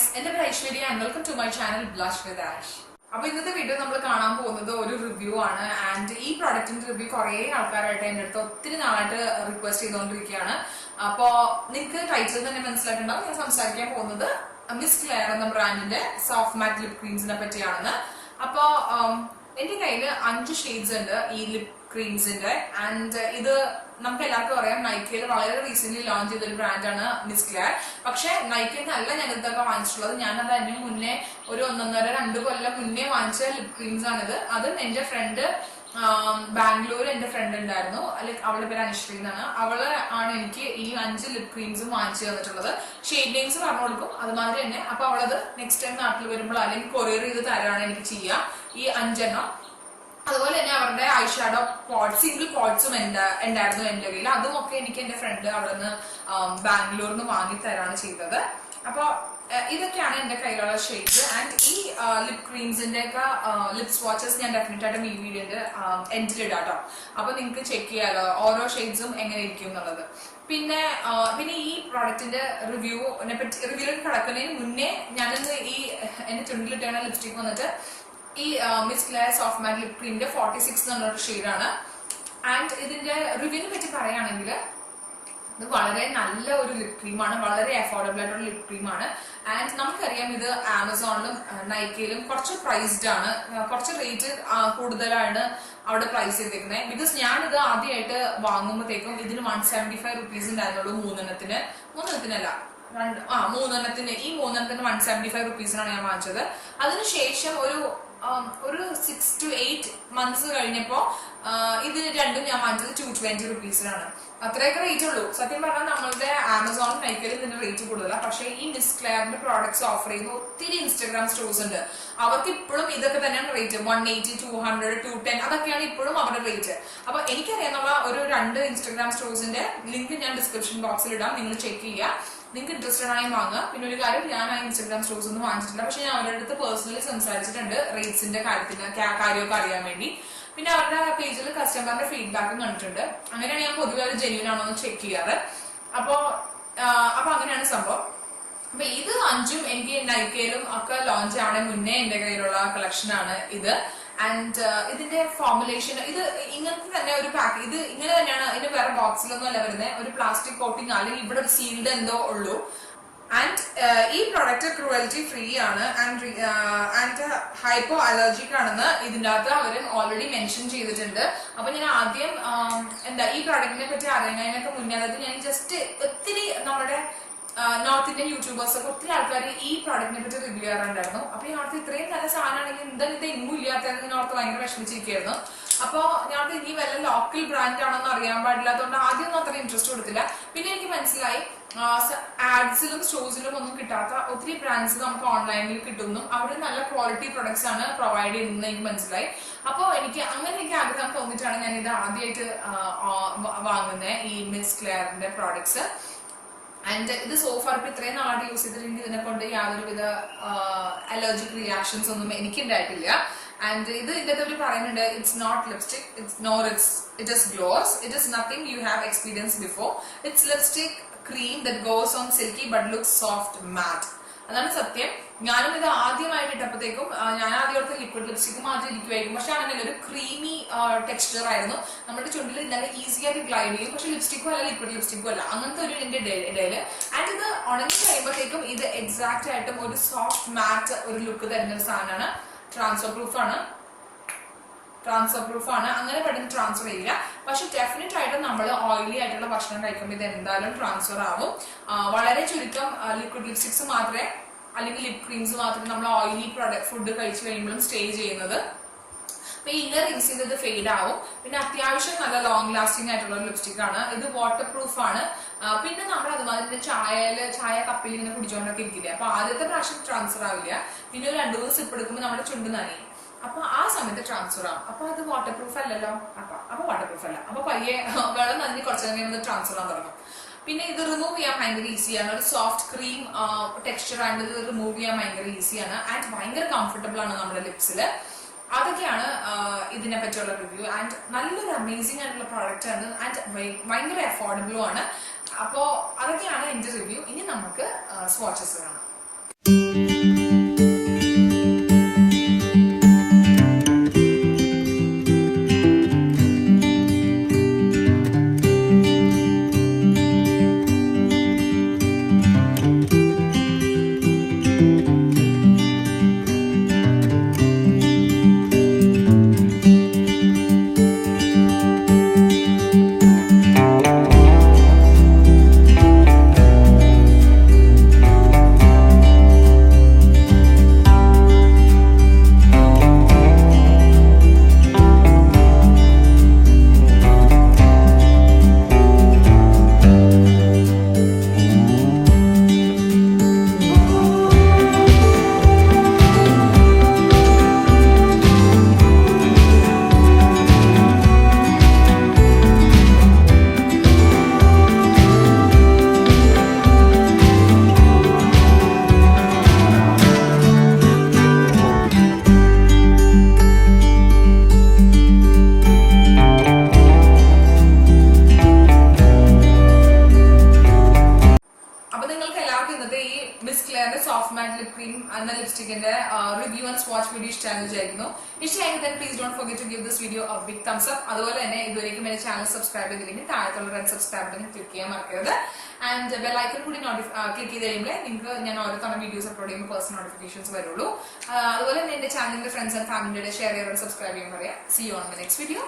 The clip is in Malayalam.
ഗൈസ് എന്റെ പേര് Aishwarya. Welcome to my channel blush with Ash അപ്പൊ ഇന്നത്തെ വീഡിയോ നമ്മൾ കാണാൻ പോകുന്നത് ഒരു റിവ്യൂ ആണ്. ആൻഡ് ഈ പ്രോഡക്റ്റിന്റെ റിവ്യൂ കുറെ ആൾക്കാരായിട്ട് എന്റെ അടുത്ത് ഒത്തിരി നാളായിട്ട് റിക്വസ്റ്റ് ചെയ്തുകൊണ്ടിരിക്കുകയാണ്. അപ്പോ നിങ്ങൾക്ക് ടൈറ്റിൽ തന്നെ മനസ്സിലായിട്ടുണ്ടാവും. ഞാൻ സംസാരിക്കാൻ പോകുന്നത് മിസ് ക്ലെയർ എന്ന ബ്രാൻഡിന്റെ സോഫ്റ്റ് മാറ്റ് ലിപ് ക്രീംസിനെ പറ്റിയാണെന്ന്. അപ്പോ ഉം, എന്റെ കയ്യിൽ അഞ്ച് ഷെയ്ഡ്സ് ഉണ്ട് ഈ ലിപ് ക്രീംസിന്റെ ആൻഡ് ഇത് നമുക്ക് എല്ലാവർക്കും അറിയാം നൈക്കയിൽ വളരെ റീസെന്റ് ലോഞ്ച് ചെയ്ത ഒരു ബ്രാൻഡാണ് മിസ് ക്ലിയർ പക്ഷെ നൈക്കയിൽ നിന്നല്ല ഞാൻ ഇതൊക്കെ വാങ്ങിച്ചിട്ടുള്ളത്. ഞാനത് അതിന് മുന്നേ ഒരു ഒന്നൊന്നര രണ്ട് കൊല്ലം മുന്നേ വാങ്ങിച്ച ലിപ് ക്രീംസ് ആണിത്. അതും എന്റെ ഫ്രണ്ട് ബാംഗ്ലൂർ എന്റെ ഫ്രണ്ട് ഉണ്ടായിരുന്നു. ലൈക്ക് അവളുടെ പേര് അനുശ്രീ എന്നാണ്. അവൾ ആണ് എനിക്ക് ഈ അഞ്ച് ലിപ് ക്രീംസും വാങ്ങിച്ചു തന്നിട്ടുള്ളത്. ഷെയ്ഡ് നെയിംസ് പറഞ്ഞു കൊടുക്കും. അതുമാതിരി തന്നെ അപ്പൊ അവളത് നെക്സ്റ്റ് ടൈം നാട്ടിൽ വരുമ്പോൾ അല്ലെങ്കിൽ കൊറിയർ ചെയ്ത് തരാണ് എനിക്ക് ചെയ്യാം. ഈ അഞ്ചെണ്ണം. അതുപോലെ തന്നെ അവരുടെ ഐഷാഡോ പോട്ട് സിംഗിൾ പോട്ട്സും ഉണ്ടായിരുന്നു എന്റെ കയ്യിൽ. അതുമൊക്കെ എനിക്ക് എന്റെ ഫ്രണ്ട് അവിടെ നിന്ന് ബാംഗ്ലൂരിൽ നിന്ന് വാങ്ങി തരാണ് ചെയ്തത്. അപ്പൊ ഏഹ്, ഇതൊക്കെയാണ് എന്റെ കയ്യിലുള്ള ഷെയ്ഡ്സ് ആൻഡ് ഈ ലിപ് ക്രീംസിന്റെ ഒക്കെ ലിപ് സ്വാച്ചസ് ഞാൻ ഡെഫിനറ്റ് ഈ വീഡിയോന്റെ എൻഡിലിടാം കേട്ടോ അപ്പോൾ നിങ്ങൾക്ക് ചെക്ക് ചെയ്യാലോ ഓരോ ഷെയ്ഡ്സും എങ്ങനെ ഇരിക്കും എന്നുള്ളത്. പിന്നെ പിന്നെ ഈ പ്രോഡക്റ്റിന്റെ റിവ്യൂനെ പറ്റി റിവ്യൂലേക്ക് കിടക്കുന്നതിന് മുന്നേ ഞാനിന്ന് ഈ എന്റെ ചുണ്ടിലിട്ടാണ് ലിപ്സ്റ്റിക് വന്നിട്ട് ഈ miss claire soft matte lip ക്രീമിന്റെ forty six എന്നുള്ളൊരു ഷെയ്ഡാണ് ആൻഡ് ഇതിന്റെ റിവ്യൂവിനെ പറ്റി പറയുകയാണെങ്കിൽ ഇത് വളരെ നല്ല ഒരു ലിപ് ക്രീമാണ് വളരെ അഫോർഡബിൾ ആയിട്ടുള്ള ലിപ് ക്രീമാണ് ആൻഡ് നമുക്കറിയാം ഇത് ആമസോണിലും നൈക്കയിലും കുറച്ച് പ്രൈസ്ഡ് ആണ്. കുറച്ച് റേറ്റ് കൂടുതലാണ് അവിടെ പ്രൈസ് ചെയ്തേക്കുന്നത് ബിക്കോസ് ഞാനിത് ആദ്യമായിട്ട് വാങ്ങുമ്പോഴത്തേക്കും ഇതിന് വൺ സെവന്റി ഫൈവ് റുപ്പീസ് ഉണ്ടായിരുന്നുള്ളൂ മൂന്നെണ്ണത്തിന്. മൂന്നെണ്ണത്തിനല്ല രണ്ട് ആ മൂന്നെണ്ണത്തിന്. ഈ മൂന്നെണ്ണത്തിന് വൺ സെവന്റി ഫൈവ് റുപ്പീസിനാണ് ഞാൻ വാങ്ങിച്ചത്. അതിനുശേഷം ഒരു ഒരു സിക്സ് ടു എയ്റ്റ് മന്ത്സ് കഴിഞ്ഞപ്പോൾ ഇതിന് ഇത് രണ്ടും ഞാൻ വാങ്ങിച്ചത് ടു ട്വന്റി റുപ്പീസിനാണ് അത്രയൊക്കെ റേറ്റ് ഉള്ളൂ. സത്യം പറഞ്ഞാൽ നമ്മളുടെ ആമസോൺ നൈക്കയിൽ ഇതിന്റെ റേറ്റ് കൂടുതലാണ് പക്ഷേ ഈ മിസ് ക്ലാബിന്റെ പ്രോഡക്ട്സ് ഓഫർ ചെയ്യുന്ന ഒത്തിരി ഇൻസ്റ്റാഗ്രാം സ്റ്റോഴ്സ് ഉണ്ട്. അവർക്ക് ഇപ്പോഴും ഇതൊക്കെ തന്നെയാണ് rate one eighty two hundred two ten അതൊക്കെയാണ് ഇപ്പോഴും അവരുടെ റേറ്റ് അപ്പൊ എനിക്കറിയാവുന്ന ഒരു രണ്ട് ഇൻസ്റ്റാഗ്രാം സ്റ്റോഴ്സിന്റെ ലിങ്ക് ഞാൻ ഡിസ്ക്രിപ്ഷൻ ബോക്സിൽ ഇടാം. നിങ്ങൾ ചെക്ക് ചെയ്യുക. നിങ്ങൾക്ക് ഇൻട്രസ്റ്റഡ് ആയി വാങ്ങുക. പിന്നെ ഒരു കാര്യം ഞാൻ ആ ഇൻസ്റ്റാഗ്രാം സ്റ്റോഴ്സ് ഒന്നും വാങ്ങിച്ചിട്ടില്ല. പക്ഷെ ഞാൻ അവരുടെ അടുത്ത് പേഴ്സണലി സംസാരിച്ചിട്ടുണ്ട് റേറ്റ്സിന്റെ കാര്യത്തിന് കാര്യമൊക്കെ അറിയാൻ വേണ്ടി. പിന്നെ അവരുടെ പേജിൽ കസ്റ്റമറിന്റെ ഫീഡ്ബാക്കും കണ്ടിട്ടുണ്ട്. അങ്ങനെയാണ് ഞാൻ പൊതുവെ അത് ജെന്യൂൻ ആണോ എന്ന് ചെക്ക് ചെയ്യാറ്. അപ്പോ അപ്പൊ അങ്ങനെയാണ് സംഭവം. അപ്പൊ ഇത് അഞ്ചും എനിക്ക് നൈക്കയിലും ഒക്കെ ലോഞ്ച് ആവണേ മുന്നേ എന്റെ കയ്യിലുള്ള കളക്ഷൻ ആണ് ഇത്. ആൻഡ് ഇതിന്റെ ഫോർമുലേഷൻ ഇത് ഇങ്ങനത്തെ തന്നെ ഒരു പാക്ക് ഇത് ഇങ്ങനെ തന്നെയാണ്. ഇതിന് വേറെ ബോക്സിലൊന്നും അല്ല വരുന്നത് ഒരു പ്ലാസ്റ്റിക് കോട്ടിംഗ് അല്ലെങ്കിൽ ഇവിടെ ഒരു സീൽഡ് എന്തോ ഉള്ളൂ. ആൻഡ് ഈ പ്രൊഡക്റ്റ് ക്രൂവൽറ്റി ഫ്രീ ആണ്. ആൻഡ് ആൻഡ് ഹൈപ്പോ അലർജിക് ആണെന്ന് ഇതിന്റെ അകത്ത് അവർ ഓൾറെഡി മെൻഷൻ ചെയ്തിട്ടുണ്ട്. അപ്പൊ ഞാൻ ആദ്യം ആം, എന്താ ഈ പ്രോഡക്റ്റിനെ പറ്റി അറിയുന്നതിനൊക്കെ മുന്നേ അതായത് ഞാൻ ജസ്റ്റ് ഒത്തിരി നമ്മുടെ നോർത്ത് ഇന്ത്യൻ യൂട്യൂബേഴ്സ് ഒക്കെ ഒത്തിരി ആൾക്കാർ ഈ പ്രോഡക്റ്റിനെ പറ്റി റിവ്യൂ ചെയ്യാറുണ്ടായിരുന്നു. അപ്പൊ ഈ നോർത്ത് ഇത്രയും നല്ല സാധനമാണെങ്കിൽ എന്താ ഇത് എങ്ങും ഇല്ലാത്തതെന്ന് ഞാൻ ഓർത്ത് ഭയങ്കര വിഷമിച്ചിരിക്കുകയായിരുന്നു. അപ്പൊ ഞങ്ങൾക്ക് ഇനി വല്ല ലോക്കൽ ബ്രാൻഡ് ആണെന്ന് അറിയാൻ പാടില്ല അതുകൊണ്ട് ആദ്യം അത്ര ഇൻട്രസ്റ്റ് കൊടുത്തില്ല. പിന്നെ എനിക്ക് മനസ്സിലായി ആഡ്സിലും ഷോസിലും ഒന്നും കിട്ടാത്ത ഒത്തിരി ബ്രാൻഡ്സ് നമുക്ക് ഓൺലൈനിൽ കിട്ടുന്നു. അവിടെ നല്ല ക്വാളിറ്റി പ്രൊഡക്ട്സ് ആണ് പ്രൊവൈഡ് ചെയ്യുന്നത് എനിക്ക് മനസ്സിലായി. അപ്പോ എനിക്ക് അങ്ങനെ എനിക്ക് ആഗ്രഹം തോന്നിയിട്ടാണ് ഞാൻ ഇത് ആദ്യമായിട്ട് വാങ്ങുന്നത് ഈ മിസ് ക്ലെയറിന്റെ പ്രോഡക്ട്സ് ആൻഡ് ഇത് സോഫാർ ഇപ്പൊ ഇത്രയും നാളായിട്ട് യൂസ് ചെയ്തിട്ടുണ്ട് ഇതിനെ കൊണ്ട് യാതൊരുവിധ അലർജിക് റിയാക്ഷൻസ് ഒന്നും എനിക്ക് ഉണ്ടായിട്ടില്ല ആൻഡ് ഇത് ഇതിന്റെ അവർ പറയുന്നുണ്ട് it's not lipstick it's nor it's it is gloss it is nothing you have experience before it's lipstick cream that goes on silky but look soft matte അതാണ് സത്യം. ഞാനും ഇത് ആദ്യമായിട്ട് ഇട്ടപ്പോഴത്തേക്കും ഞാൻ ആദ്യം ഓർത്ത് ലിക്വിഡ് ലിപ്സ്റ്റിക് മാത്രം ഇരിക്കുമായിരിക്കും പക്ഷെ അങ്ങനെ ഒരു ക്രീമി ടെക്സ്ചർ ആയിരുന്നു. നമ്മുടെ ചുണ്ടിൽ നല്ല ഈസി ആയിട്ട് ഗ്ലൈഡ് ചെയ്യും. പക്ഷെ ലിപ്സ്റ്റിക്കും അല്ല ലിക്വിഡ് ലിപ്സ്റ്റിക്കും അല്ല. അങ്ങനത്തെ ഒരു ഇതിന്റെ ഇടയിൽ. ആൻഡ് ഇത് ഉണങ്ങി കഴിയുമ്പോഴത്തേക്കും ഇത് എക്സാക്ട് ആയിട്ടും ഒരു സോഫ്റ്റ് മാറ്റ് ഒരു ലുക്ക് തരുന്ന ഒരു സാധനമാണ്. ട്രാൻസ്ഫർ പ്രൂഫാണ് ട്രാൻസ്ഫർ പ്രൂഫാണ് അങ്ങനെ പെട്ടെന്ന് ട്രാൻസ്ഫർ ചെയ്യില്ല. പക്ഷെ ഡെഫിനറ്റ് ആയിട്ടും നമ്മൾ ഓയിലി ആയിട്ടുള്ള ഭക്ഷണം കഴിക്കുമ്പോൾ ഇത് എന്തായാലും ട്രാൻസ്ഫർ ആവും. വളരെ ചുരുക്കം ലിക്വിഡ് ലിപ്സ്റ്റിക്സ് മാത്രമേ അല്ലെങ്കിൽ ലിപ് ക്രീംസ് മാത്രമേ നമ്മൾ ഓയിലി പ്രൊഡക്റ്റ് ഫുഡ് കഴിച്ചു കഴിയുമ്പോഴും സ്റ്റേ ചെയ്യുന്നത്. അപ്പൊ ഇന്നർ റിംഗ്സ് ചെയ്തത് ഫെയ്ഡ് ആവും. പിന്നെ അത്യാവശ്യം നല്ല ലോങ് ലാസ്റ്റിംഗ് ആയിട്ടുള്ള ലിപ്സ്റ്റിക് ആണ്. ഇത് വാട്ടർ പ്രൂഫ് ആണ്. പിന്നെ നമ്മൾ അതുമാതിരി ചായയിൽ ചായ കപ്പിൽ ഇങ്ങനെ കുടിച്ചോണ്ടൊക്കെ ഇരിക്കില്ലേ? അപ്പൊ ആദ്യത്തെ പ്രാവശ്യം ട്രാൻസ്ഫർ ആവില്ല. പിന്നെ ഒരു രണ്ടു മൂന്ന് സിപ്പ് എടുക്കുമ്പോൾ നമ്മുടെ ചുണ്ട് നനയും. അപ്പൊ ആ സമയത്ത് ട്രാൻസ്ഫർ ആവും. അപ്പൊ അത് വാട്ടർ പ്രൂഫ് അല്ലല്ലോ? അപ്പൊ അപ്പൊ വാട്ടർ പ്രൂഫ് അല്ല. അപ്പൊ പയ്യെ വെള്ളം നനഞ്ഞ് കുറച്ച് കഴിയുമ്പോൾ ട്രാൻസ്ഫർ ആവാൻ തുടങ്ങും. പിന്നെ ഇത് റിമൂവ് ചെയ്യാൻ ഭയങ്കര ഈസിയാണ് ഒരു സോഫ്റ്റ് ക്രീം ടെക്സ്ചർ ആണ് ഇത് റിമൂവ് ചെയ്യാൻ ഭയങ്കര ഈസിയാണ് ആൻഡ് ഭയങ്കര കംഫർട്ടബിൾ ആണ് നമ്മുടെ ലിപ്സിൽ അതൊക്കെയാണ് ഇതിനെ പറ്റിയുള്ള റിവ്യൂ ആൻഡ് നല്ലൊരു അമേസിംഗ് ആയിട്ടുള്ള പ്രോഡക്റ്റ് ആണ്. ആൻഡ് ഭയങ്കര അഫോർഡബിളും ആണ്. അപ്പോ അതൊക്കെയാണ് എന്റെ റിവ്യൂ. ഇനി നമുക്ക് സ്വാച്ചസ് കാണാം. നിങ്ങൾക്ക് ഈ മിസ് ക്ലെയറിന്റെ സോഫ്റ്റ് മാറ്റ് ലിപ് ക്രീം എന്ന ലിപ്സ്റ്റിക്കിന്റെ റിവ്യൂ ആൻഡ് സ്വാച്ച് വീഡിയോ ഇഷ്ടമാണെന്ന് വിചാരിക്കുന്നു. ഇഷ്ടമായെങ്കിൽ തന്നെ please don't forget to give this video a big thumbs up അതുപോലെ തന്നെ ഇതുവരെയും എന്റെ ചാനൽ സബ്സ്ക്രൈബ് ചെയ്തില്ലെങ്കിൽ താഴത്തുള്ള റെഡ് സബ്സ്ക്രൈബ് ബട്ടൺ ക്ലിക്ക് ചെയ്യാൻ മറക്കരുത്. ആൻഡ് ബെല്ലൈക്കൺ കൂടി ക്ലിക്ക് ചെയ്ത് കഴിയുമ്പോൾ നിങ്ങൾക്ക് ഞാൻ ഓരോ തവണ വീഡിയോസ് അപ്ലോഡ് ചെയ്യുമ്പോൾ പേഴ്സണൽ നോട്ടിഫിക്കേഷൻസ് വരുള്ളൂ. അതുപോലെ തന്നെ എന്റെ ചാനലിന്റെ ഫ്രണ്ട്സ് ആൻഡ് ഫാമിലിയുടെ ഷെയർ ചെയ്യാൻ സബ്സ്ക്രൈബ് ചെയ്യാൻ പറയാം. See on the next video